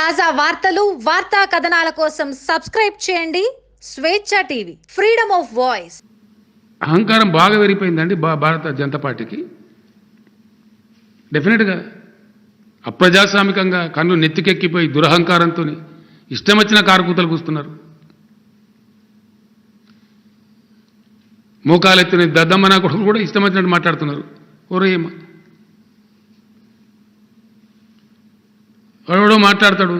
తాజా వార్తలు వార్తా కథనాల కోసం సబ్స్క్రైబ్ చేయండి. స్వేచ్ఛ టీవీ ఫ్రీడమ్ ఆఫ్ వాయిస్. అహంకారం బాగా పెరిగిపోయిందండి భా భారత జనతా పార్టీకి. డెఫినెట్గా అప్రజాస్వామికంగా కన్ను నెత్తికెక్కిపోయి దురహంకారంతో ఇష్టం వచ్చిన కారుకూతలు కూస్తున్నారు. మోకాలెత్తుని దద్దమ్మన కొడుకులు కూడా ఇష్టం వచ్చినట్టు మాట్లాడుతున్నారు. ఓరేమ్మా ఎవడో మాట్లాడతాడు.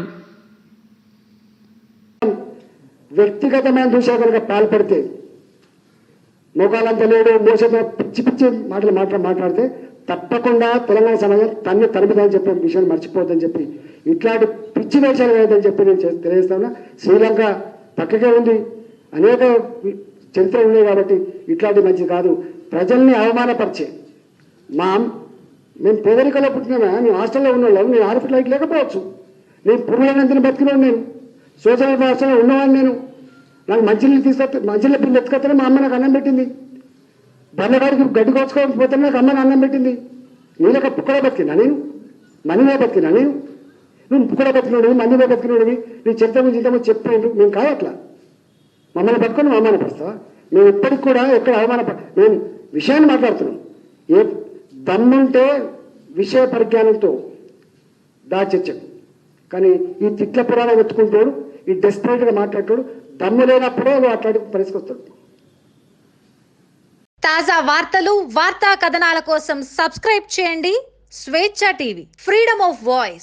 వ్యక్తిగతమైన దూషణకు పాల్పడితే మోకాలంత లేడు మోసతో పిచ్చి పిచ్చి మాటలు మాట్లా మాట్లాడితే తప్పకుండా తెలంగాణ సమాజం తన్ని తరుపుదని చెప్పే విషయాన్ని మర్చిపోద్దని చెప్పి ఇట్లాంటి పిచ్చి వేషాలు వేయదని చెప్పి నేను తెలియజేస్తాను శ్రీలంక పక్కకే ఉంది. అనేక చరిత్ర ఉన్నాయి కాబట్టి ఇట్లాంటి మంచిది కాదు. ప్రజల్ని అవమానపరిచే మా నేను మేము పేదరికలో పుట్టినా నేను హాస్టల్లో ఉన్న నేను ఆరు లేకపోవచ్చు. నేను పురుగులందరినీ బతికినాను నేను. సోషల్ హాస్టల్లో ఉన్నవాడిని నేను. నాకు మంచినీళ్ళు తీసుకొస్తే మంచినీళ్ళ బిల్లు ఎత్తుకొస్తే మా అమ్మ నాకు అన్నం పెట్టింది. బర్రెగాడికి గడ్డి కోసుకోకపోతే నాకు అమ్మ అన్నం పెట్టింది. నేనొక పుక్కలో బతికినా నేను? మనీలో బతికినా నేను? నువ్వు పుక్కలో బతికినోడివి మనీలో బతికినోడివి. నీ చరిత్ర గురించి ఇంతమంది చెప్పాడు మేము కాదు అట్లా. మమ్మల్ని పట్టుకొని అవమానపరుస్తావా? మేము ఇప్పటికి కూడా ఎక్కడ అవమాన మేము విషయాన్ని మాట్లాడుతున్నాం. ఏ దమ్ముంటే విషయ పరిజ్ఞానంతో దా కానీ ఈ తిట్ల పురాణం ఎత్తుకుంటాడు ఈ డెస్పరేట్గా మాట్లాడతాడు దమ్ము లేనప్పుడే నువ్వు పరిస్థితి తాజా వార్తలు వార్తా కథనాల కోసం సబ్స్క్రైబ్ చేయండి. స్వేచ్ఛ టీవీ ఫ్రీడమ్ ఆఫ్ వాయిస్.